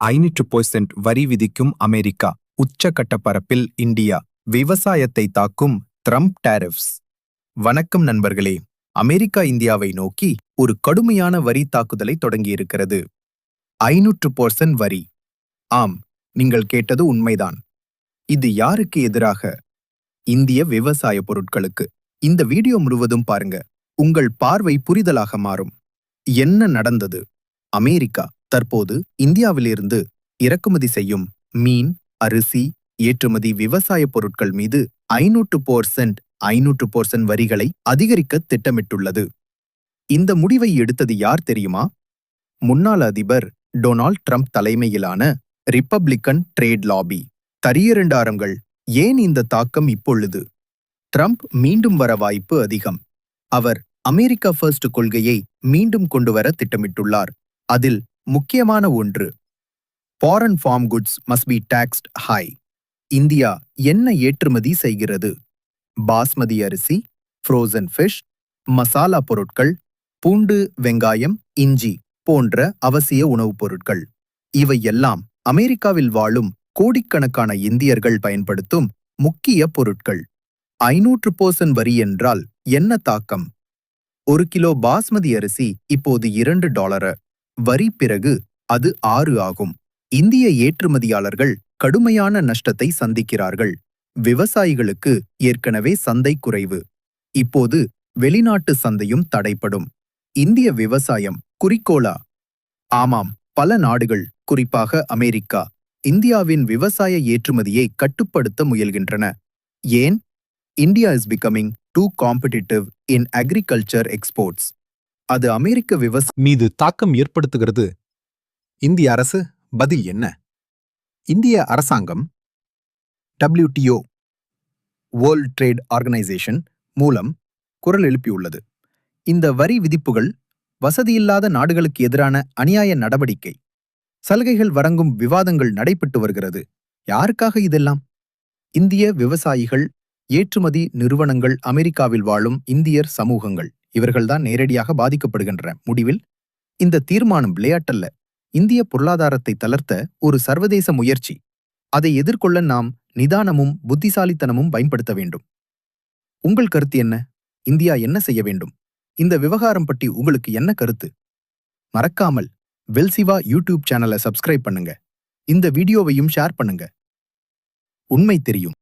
ஐநூற்று பெர்சென்ட் வரி விதிக்கும் அமெரிக்கா. உச்சக்கட்ட பரப்பில் இந்தியா. விவசாயத்தை தாக்கும் ட்ரம்ப் டேரிஃப்ஸ். வணக்கம் நண்பர்களே. அமெரிக்கா இந்தியாவை நோக்கி ஒரு கடுமையான வரி தாக்குதலை தொடங்கியிருக்கிறது. ஐநூற்று பெர்சென்ட் வரி. ஆம் நீங்கள் கேட்டது உண்மைதான். இது யாருக்கு எதிராக? இந்திய விவசாய பொருட்களுக்கு. இந்த வீடியோ முழுவதும் பாருங்க. உங்கள் பார்வை புரிதலாக மாறும். என்ன நடந்தது? அமெரிக்கா. தற்போது இந்தியாவிலிருந்து இறக்குமதி செய்யும் மீன் அரிசி ஏற்றுமதி விவசாய பொருட்கள் மீது ஐநூற்று போர்சென்ட் ஐநூற்று போர்சென்ட் வரிகளை அதிகரிக்க திட்டமிட்டுள்ளது. இந்த முடிவை எடுத்தது யார் தெரியுமா? முன்னாள் அதிபர் டொனால்ட் ட்ரம்ப் தலைமையிலான ரிப்பப்ளிக்கன் ட்ரேட் லாபி. தரியரண்டாரங்கள் ஏன் இந்த தாக்கம் இப்பொழுது? ட்ரம்ப் மீண்டும் வர வாய்ப்பு அதிகம். அவர் அமெரிக்கா ஃபர்ஸ்ட் கொள்கையை மீண்டும் கொண்டுவர திட்டமிட்டுள்ளார். அதில் முக்கியமான ஒன்று. Foreign farm goods must be taxed high India என்ன ஏற்றுமதி செய்கிறது? பாஸ்மதி அரிசி ஃப்ரோசன் ஃபிஷ் மசாலா பொருட்கள் பூண்டு வெங்காயம் இஞ்சி போன்ற அவசிய உணவுப் பொருட்கள். இவை எல்லாம் அமெரிக்காவில் வாழும் கோடிக்கணக்கான இந்தியர்கள் பயன்படுத்தும் முக்கிய பொருட்கள். ஐநூற்று போசன் வரி என்றால் என்ன தாக்கம்? ஒரு கிலோ பாஸ்மதி அரிசி இப்போது இரண்டு டாலர. வரி பிறகு அது ஆறு ஆகும். இந்திய ஏற்றுமதியாளர்கள் கடுமையான நஷ்டத்தை சந்திக்கிறார்கள். விவசாயிகளுக்கு ஏற்கனவே சந்தை குறைவு. இப்போது வெளிநாட்டு சந்தையும் தடைப்படும் இந்திய விவசாயம் குறிக்கோளா? ஆமாம் பல நாடுகள் குறிப்பாக அமெரிக்கா இந்தியாவின் விவசாய ஏற்றுமதியை கட்டுப்படுத்த முயல்கின்றன. ஏன்? India is becoming too competitive in agriculture exports அது அமெரிக்க விவசாய மீது தாக்கம் ஏற்படுத்துகிறது. இந்திய அரசு பதில் என்ன? இந்திய அரசாங்கம் டபிள்யூடிஓ வேர்ல்ட் ட்ரேட் ஆர்கனைசேஷன் மூலம் குரல் எழுப்பியுள்ளது. இந்த வரி விதிப்புகள் வசதியில்லாத நாடுகளுக்கு எதிரான அநியாய நடவடிக்கை. சலுகைகள் வழங்கும் விவாதங்கள் நடைபெற்று வருகிறது. யாருக்காக இதெல்லாம்? இந்திய விவசாயிகள் ஏற்றுமதி நிறுவனங்கள் அமெரிக்காவில் வாழும் இந்தியர் சமூகங்கள். இவர்கள்தான் நேரடியாக பாதிக்கப்படுகின்றன. முடிவில் இந்த தீர்மானம் விளையாட்டல்ல. இந்திய பொருளாதாரத்தை தளர்த்த ஒரு சர்வதேச முயற்சி. அதை எதிர்கொள்ள நாம் நிதானமும் புத்திசாலித்தனமும் பயன்படுத்த வேண்டும். உங்கள் கருத்து என்ன? இந்தியா என்ன செய்ய வேண்டும்? இந்த விவகாரம் பற்றி உங்களுக்கு என்ன கருத்து? மறக்காமல் வெல்சிவா யூடியூப் சேனலை சப்ஸ்கிரைப் பண்ணுங்க. இந்த வீடியோவையும் ஷேர் பண்ணுங்க. உண்மை தெரியும்.